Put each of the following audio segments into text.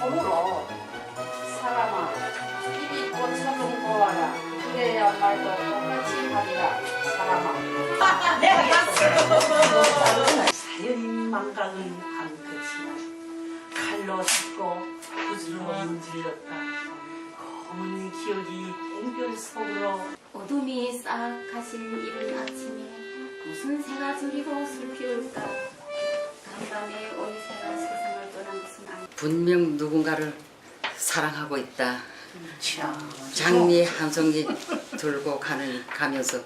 손으로 사람아 입이 꽃처럼 보아라 그래야말로 똑같이 하리라 사람아 내가 했어. 자연인 망각은 한 끝이야. 칼로 짚고 부지런히 문질렀다. 검은 기억이 땡볕 속으로 어둠이 싹 가신 이른 아침에 무슨 새가 저리고 슬피울까 간밤에 분명 누군가를 사랑하고 있다. 참 장미 한 송이 들고 가는 가면서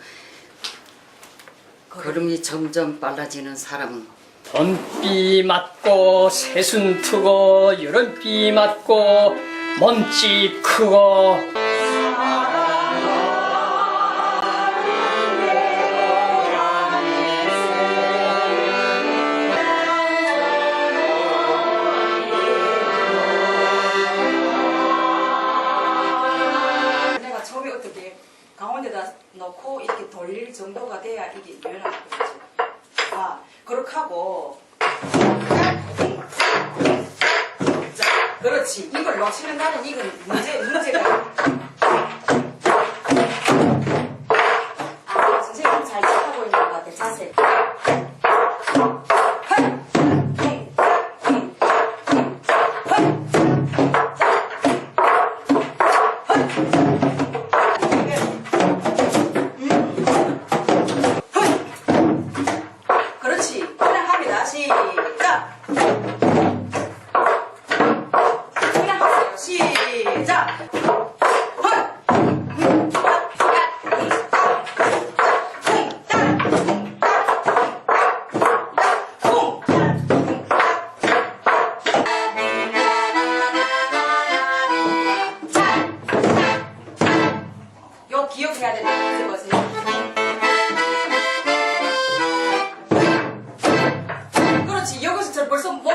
걸음이 점점 빨라지는 사람은 봄비 맞고 새순 트고 여름비 맞고 먼지 크고 가운데다 넣고 이렇게 돌릴 정도가 돼야 이게 유연하게 되지. 아, 그렇게 하고. 자, 그렇지. 이걸 놓치면 나는 이건 문제, 문제가. 기억해야 되는 거 보세요. 그렇지. 여 기서 저 벌써 뭐